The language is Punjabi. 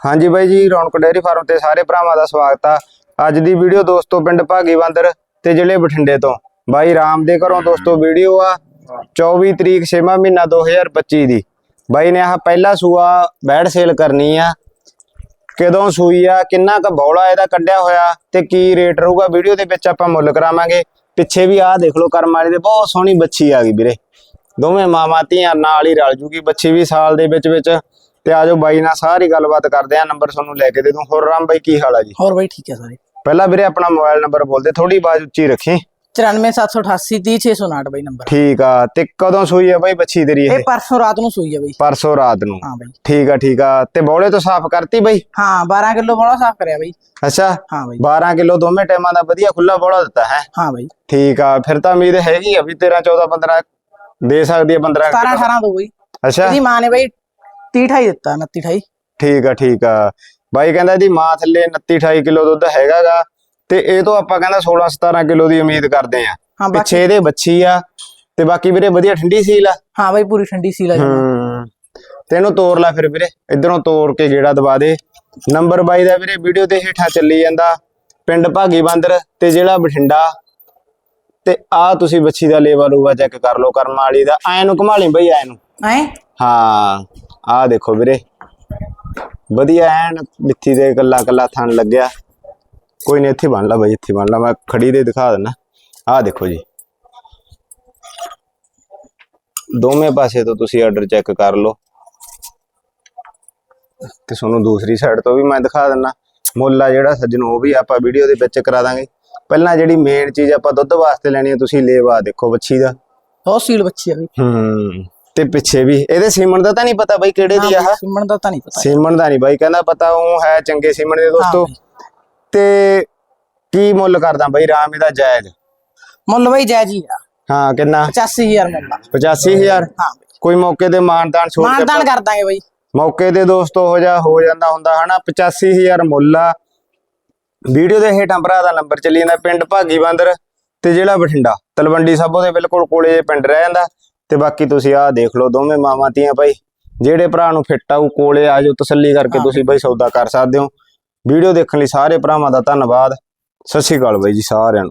ਹਾਂਜੀ ਬਾਈ ਜੀ, ਰੌਣਕ ਡੇਅਰੀ ਫਾਰਮ ਤੇ ਸਾਰੇ ਭਰਾਵਾਂ ਦਾ ਸਵਾਗਤ ਆ। ਅੱਜ ਦੀ ਵੀਡੀਓ ਦੋਸਤੋ ਪਿੰਡ ਭਾਗੀਵੰਦਰ ਤੇ ਜ਼ਿਲ੍ਹੇ ਬਠਿੰਡੇ ਤੋਂ। ਬਾਈ ਰਾਮ ਦੇ ਘਰੋਂ ਦੋਸਤੋ ਵੀਡੀਓ ਆ 24 ਤਰੀਕ 6ਵਾਂ ਮਹੀਨਾ 2025 ਦੀ। ਬਾਈ ਨੇ ਆਹ ਪਹਿਲਾ ਸੂਆ ਬੈਡ ਸੇਲ ਕਰਨੀ ਆ। ਕਦੋਂ ਸੂਈ ਆ, ਕਿੰਨਾ ਕ ਬੌਲਾ ਇਹਦਾ ਕੱਢਿਆ ਹੋਇਆ ਤੇ ਕੀ ਰੇਟ ਰਹੂਗਾ ਵੀਡੀਓ ਦੇ ਵਿੱਚ ਆਪਾਂ ਮੁੱਲ ਕਰਾਵਾਂਗੇ। ਪਿੱਛੇ ਵੀ ਆਹ ਦੇਖ ਲਓ ਕਰਮ ਵਾਲੀ ਦੇ, ਬਹੁਤ ਸੋਹਣੀ ਬੱਚੀ ਆ ਗਈ ਵੀਰੇ। ਦੋਵੇਂ ਮਾਵਾਂ ਧੀਆਂ ਨਾਲ ਹੀ ਰਲ ਜੂਗੀ ਬੱਚੀ ਵੀ ਸਾਲ ਦੇ ਵਿੱਚ ਵਿੱਚ ਤੇ ਆਜੋ ਬਾਈ ਨਾਲ ਸਾਰੀ ਗੱਲਬਾਤ ਕਰਦੇ ਆ ਨੰਬਰ ਤੁਹਾਨੂੰ ਲੈ ਕੇ ਦੇ ਦੂੰ। ਹੋਰ ਰਾਮ ਬਾਈ ਕੀ ਹਾਲ ਆ ਜੀ? ਹੋਰ ਬਾਈ ਠੀਕ ਹੈ ਸਾਰੇ। ਪਹਿਲਾਂ ਵੀਰੇ ਆਪਣਾ ਮੋਬਾਈਲ ਨੰਬਰ ਬੋਲਦੇ ਥੋੜੀ ਆਵਾਜ਼ ਉੱਚੀ ਰੱਖੀ। 94788 30659 ਬਾਈ ਨੰਬਰ। ਠੀਕ ਆ ਤੇ ਕਦੋਂ ਸੂਈ ਆ ਬਾਈ ਬੱਚੀ ਤੇਰੀ ਇਹ? ਇਹ ਪਰਸੋਂ ਰਾਤ ਨੂੰ ਸੂਈ ਹੈ ਬਾਈ। ਪਰਸੋਂ ਰਾਤ ਨੂੰ। ਹਾਂ ਬਾਈ। ਠੀਕ ਆ ਠੀਕ ਆ ਤੇ ਬੌਲੇ ਤੋਂ ਸਾਫ਼ ਕਰਤੀ ਬਾਈ? ਹਾਂ 12 ਕਿਲੋ ਬੋਲਾ ਸਾਫ਼ ਕਰਿਆ ਬਾਈ। ਅੱਛਾ ਹਾਂ ਬਾਈ। 12 ਕਿਲੋ ਦੋਵੇਂ ਟਾਈਮਾਂ ਦਾ ਵਧੀਆ ਖੁੱਲਾ ਬੌਲਾ ਦਿੱਤਾ ਹੈ? ਹਾਂ ਬਾਈ। ਠੀਕ ਆ ਫਿਰ ਤਾਂ ਉਮੀਦ ਹੈਗੀ ਆ ਵੀ 13 14 15 ਦੇ ਸਕਦੀ ਹੈ 15 17 18 ਦੋ ਬਾਈ। ਅੱਛਾ। ਇਹਦੀ ਮਾਂ ਨੇ ਬਾਈ 30 28 ਦਿੱਤਾ 29 28 ਠੀਕ ਆ ਠੀਕ ਆ। ਬਾਈ ਕਹਿੰਦਾ ਇਹਦੀ ਮਾਂ ਥੱਲੇ 29 28 ਕਿਲੋ ਦੁੱਧ ਹੈਗਾਗਾ ਤੇ ਇਹ ਤੋਂ ਆਪਾਂ ਕਹਿੰਦਾ 16 17 ਕਿਲੋ ਦੀ ਉਮੀਦ ਕਰਦੇ ਆ। ਪਿੱਛੇ ਇਹਦੇ ਬੱਚੀ ਆ ਤੇ ਬਾਕੀ ਵੀਰੇ ਵਧੀਆ ਠੰਡੀ ਸੀਲ ਆ। ਹਾਂ ਬਾਈ ਪੂਰੀ ਠੰਡੀ ਸੀਲ ਆ ਤੇ ਇਹਨੂੰ ਤੋੜ ਲੈ ਫਿਰ ਵੀਰੇ। ਇਧਰੋਂ ਤੋੜ ਕੇ ਗੇੜਾ ਦਵਾ ਦੇ। ਨੰਬਰ 22 ਦਾ ਵੀਰੇ ਵੀਡੀਓ ਦੇ ਹੇਠਾਂ ਚੱਲੀ ਜਾਂਦਾ। ਪਿੰਡ ਭਾਗੀ ਬੰਦਰ ਤੇ ਜ਼ਿਲ੍ਹਾ ਬਠਿੰਡਾ। ਤੇ ਆ ਤੁਸੀਂ ਬੱਚੀ ਦਾ ਲੇਵਾ ਲੂਵਾ ਚੈੱਕ ਕਰ ਲਓ ਕਰਮ ਵਾਲੀ ਦਾ। ਐ ਨੂੰ ਘੁਮਾ ਲਈ ਬਈ ਐ ਨੂੰ। ਹੈਂ? ਹਾਂ। ਆ ਦੇਖੋ ਵੀਰੇ। ਵਧੀਆ ਐਨ ਮਿੱਠੀ ਦੇ ਕੱਲਾ ਕੱਲਾ ਥਣ ਲੱਗਿਆ। ਕੋਈ ਨਹੀਂ ਇੱਥੇ ਬਣ ਲਾ ਬਾਈ ਇੱਥੇ ਬਣ ਲਾ। ਮੈਂ ਖੜੀ ਦੇ ਦਿਖਾ ਦਿੰਦਾ ਆ ਦੇਖੋ ਜੀ। ਦੋਵੇਂ ਪਾਸੇ ਤੋਂ ਤੁਸੀਂ ਆਰਡਰ ਚੈੱਕ ਕਰ ਲਓ। ਤੇ ਤੁਹਾਨੂੰ ਦੂਸਰੀ ਸਾਈਡ ਤੋਂ ਵੀ ਮੈਂ ਦਿਖਾ ਦਿੰਦਾ ਮੁੱਲ ਆ ਜਿਹੜਾ ਸੱਜਣ ਉਹ ਵੀ ਆਪਾਂ ਵੀਡੀਓ ਦੇ ਵਿੱਚ ਕਰਾ ਦਾਂਗੇ। ਪਹਿਲਾਂ ਜਿਹੜੀ ਮੇਨ ਚੀਜ਼ ਆਪਾਂ ਦੁੱਧ ਵਾਸਤੇ ਲੈਣੀ ਹੈ ਤੁਸੀਂ ਲੇਵਾ ਦੇਖੋ ਬੱਚੀ ਦਾ। ਬਹੁਤ ਸੀਲ ਬੱਚੀ ਆ ਹੂੰ। ਤੇ ਪਿੱਛੇ ਵੀ। ਇਹਦੇ ਸੀਮਨ ਦਾ ਤਾਂ ਨਹੀਂ ਪਤਾ ਬਾਈ ਕਿਹੜੇ ਦੀ ਆ। ਹਾਂ ਸਿਮਣ ਦਾ ਤਾਂ ਨਹੀਂ ਪਤਾ। ਸੀਮਨ ਦਾ ਨਹੀਂ ਬਾਈ ਕਹਿੰਦਾ ਪਤਾ ਉਹ ਹੈ ਚੰਗੇ ਸੀਮਨ ਦੇ ਦੋਸਤੋ। ਬਾਈ। ਤੇ ਕੀ ਮੁੱਲ ਕਰਦਾ ਬਾਈ ਰਾਮ ਇਹਦਾ ਜਾਇਜ਼? ਮੁੱਲ ਬਾਈ ਜਾਇਜ਼ ਹੀ ਆ। ਹਾਂ ਕਿੰਨਾ? 85000 ਮੁੱਲ ਆ। 85000 ਹਾਂ ਬਾਈ। ਕੋਈ ਮੌਕੇ ਤੇ ਮਾਨਤਾਨ ਛੋੜ ਕੇ ਮਾਨਦਾਨ ਕਰ ਦਾਂਗੇ ਬਾਈ। ਮੌਕੇ ਤੇ ਦੋਸਤੋ ਹੋ ਜਾ ਹੋ ਜਾਂਦਾ ਹੁੰਦਾ ਹਨਾ। 85000 ਮੁੱਲ ਆ। ਵੀਡੀਓ ਦੇ ਹੇਠਾਂ ਭਰਾ ਦਾ ਨੰਬਰ ਚੱਲੀ ਜਾਂਦਾ ਪਿੰਡ ਭਾਗੀ ਬੰਦਰ ਤੇ ਜ਼ਿਲ੍ਹਾ ਬਠਿੰਡਾ। ਤਲਵੰਡੀ ਸਾਬੋ ਦੇ ਬਿਲਕੁਲ ਕੋਲੇ ਇਹ ਪਿੰਡ ਰਹਿ ਜਾਂਦਾ। ਤੇ ਬਾਕੀ ਤੁਸੀਂ ਆਹ ਦੇਖ ਲਓ ਦੋਵੇਂ ਮਾਵਾਂ ਧੀਆਂ ਭਾਈ। ਜਿਹੜੇ ਭਰਾ ਨੂੰ ਫਿੱਟ ਆਊ ਕੋਲੇ ਆ ਜਾਓ ਤਸੱਲੀ ਕਰਕੇ ਤੁਸੀਂ ਬਾਈ ਸੌਦਾ ਕਰ ਸਕਦੇ ਹੋ। ਵੀਡੀਓ ਦੇਖਣ ਲਈ ਸਾਰੇ ਭਰਾਵਾਂ ਦਾ ਧੰਨਵਾਦ। ਸਤਿ ਸ਼੍ਰੀ ਅਕਾਲ ਬਾਈ ਜੀ ਸਾਰਿਆਂ ਨੂੰ।